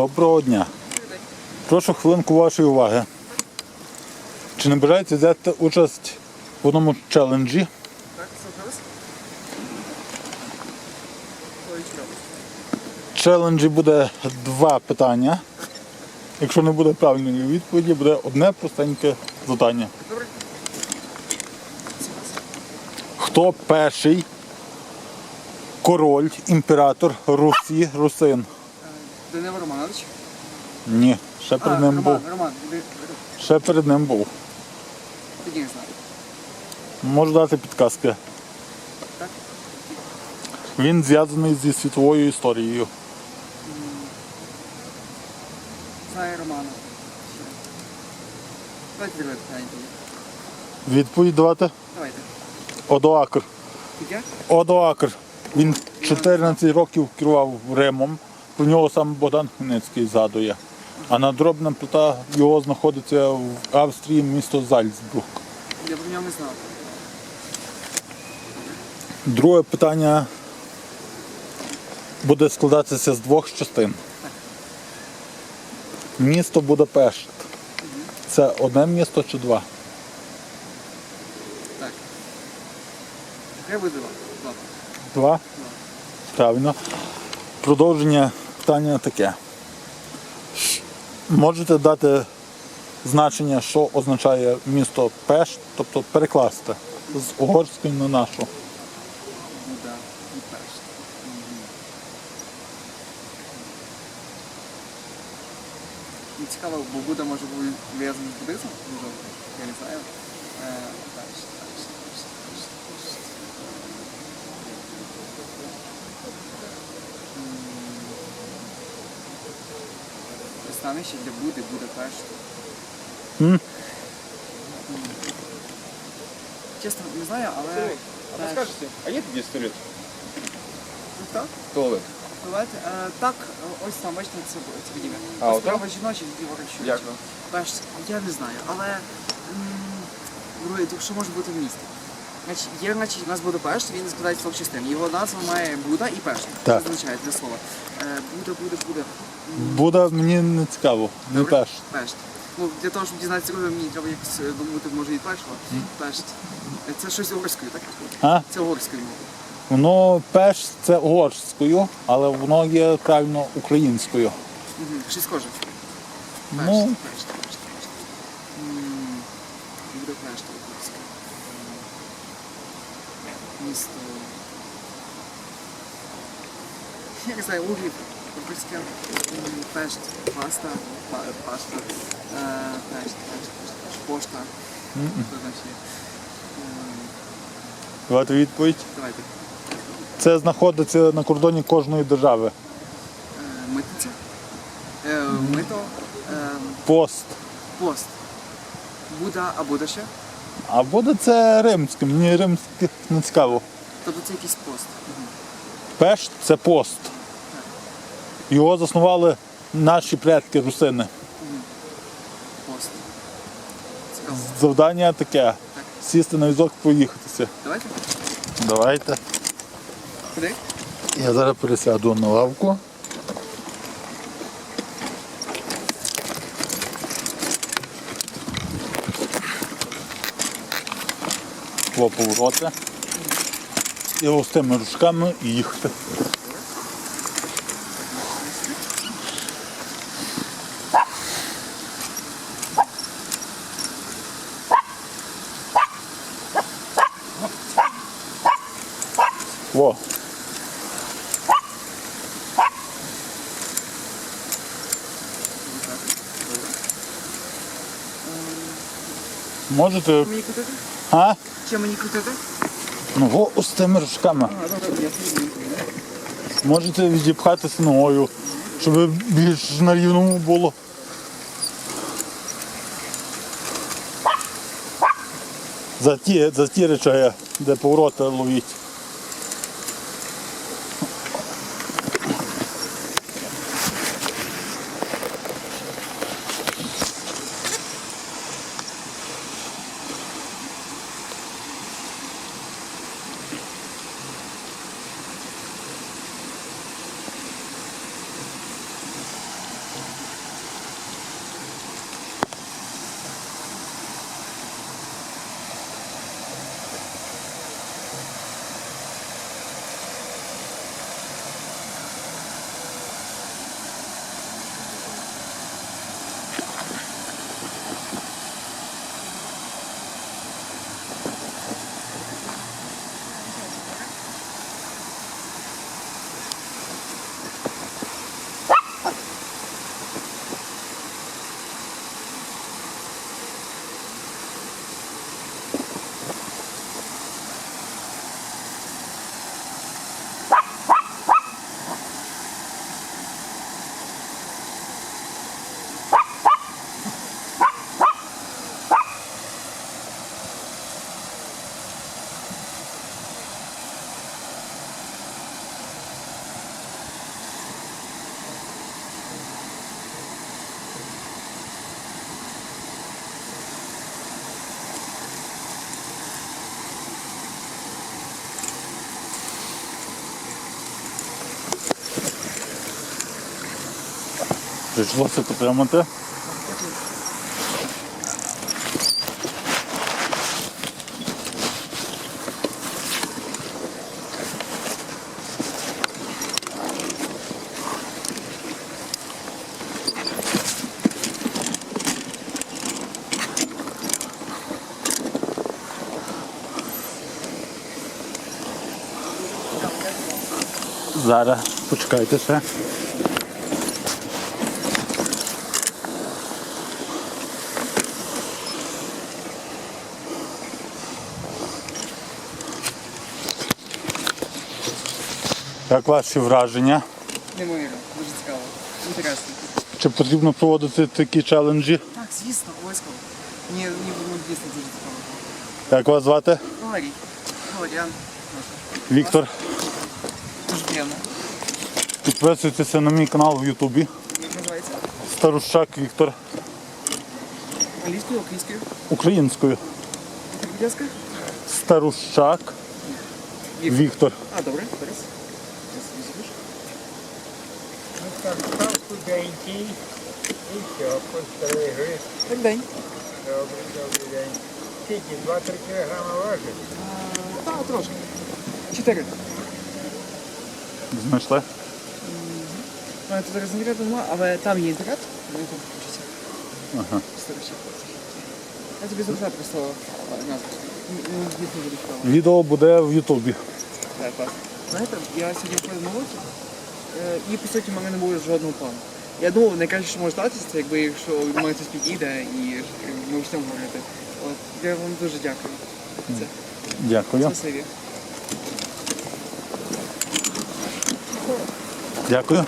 Доброго дня. Прошу хвилинку вашої уваги. Чи не бажаєте взяти участь в одному челенджі? Челенджі буде два питання. Якщо не буде правильної відповіді, буде одне простеньке завдання. Хто перший король, імператор Русі, Русин? Данило Романович. Ні, ще перед ним був. Роман, Роман, ви- Ще перед ним був. тоді не знаю. Можу дати підказки. Так? Він зв'язаний зі світовою історією. Знаю Романа. Ще. Давайте друге питання тоді. Відповідь давати? Давайте. Одоакр. Таке? Одоакр. Він 14 років керував Римом. Про нього сам Богдан Хмельницький згадує. А надробна плита його знаходиться в Австрії, місто Зальцбург. Я про нього не знав. Друге питання буде складатися з двох частин. Місто Будапешт. Це одне місто чи два? Так. Хай буде. Два. Два? Правильно. Продовження питання таке. Можете дати значення, що означає місто Пешт, тобто перекласти з угорської на нашу. І Цікаво, бо Буда може бути пов'язаний з буддизмом, я не знаю. Е, Пешт, Пешт, Пешт, Пешт, Пешт. М. Пристанище для Буди, Будапешт. М? Чесно, не знаю, але... А Пешт. подскажете, а є тоді туалет? Ну, так? Туалет. Давайте. Е, так, ось там, бачите, це, це будівля. А, Ось? Справа жіночі, зліва чоловічі. Перш, я не знаю, але друге, що може бути в місті? Значить, є, значить, у нас Будапешт, він складається з двох частин. Його назва має Буда і Пешт. Так. Це означає для слова. Е, Буда, Буда, Буда. Буде мені не цікаво, не Добре? Пешт. Пешт. Ну, для того, щоб дізнатися, друге, мені треба якось е, думати, може і першого. Пешт. Е, Це щось угорською, так? А? Це угорською мовою. Воно Пешт це угорською, але воно є правильно українською. Угу. Щось схоже. Пешт, Ну, Пешт, Пешт, Пешт. М, Будапешт, угорська. Місто. Я не знаю, Угрів, М, Пешт, паста, па- пашта. Е, Пешт, пошта. М, давайте відповідь. Давайте. Це знаходиться на кордоні кожної держави. Е, Митниця. Е, Мито. Е, Пост. Пост. Буда, а Буда ще? А буде це римське, мені римське не цікаво. Тобто це якийсь пост. Пешт це пост. Його заснували наші предки русини. Завдання таке. Сісти на візок і поїхатися. Давайте. Давайте. Куди? Я зараз пересяду на лавку. По повороти. І ось тими ручками їхати. Во. Можете. Мені крутити? А? Чи мені крутити? Ну во ось. А, добре, я. Можете відіпхатися ногою, щоб більш на рівному було. За ті, за ті речі, де повороти ловіть. Прийшлося підтримати. Зараз почекайте ще. Як ваші враження? Неймовірно, дуже цікаво. Інтересно. Чи потрібно проводити такі челенджі? Так, звісно, обов'язково. Мені, мені було дійсно дуже цікаво. Як вас звати? Валерій. Валеріан. Віктор. Дуже приємно. Підписуйтеся на мій канал в Ютубі. Як називається? Старущак Віктор. Англійською, українською. Українською. Так, будь ласка. Старущак Віктор. А, добре, зараз. Візьмеш. Ну там став худенький і все, постригли. Так, день. Добрий, добрий день. Скільки? 2-3 кілограми важить? Так, трошки. Чотири. Знайшли? У мене тут зараз інтернету нема, але там є інтернет. Вони там включаться. Ага. Старичі. Я тобі залишаю просто назву. Відео буде в Ютубі. Так, так. Знаєте, я сьогодні ходив на уроки, і по суті в мене не було жодного плану. Я думав, найкраще, що може статися, це якби якщо в мене це підійде і ми ми цьому говорити. От, я вам дуже дякую. Це Дякую. спасибі. Дякую.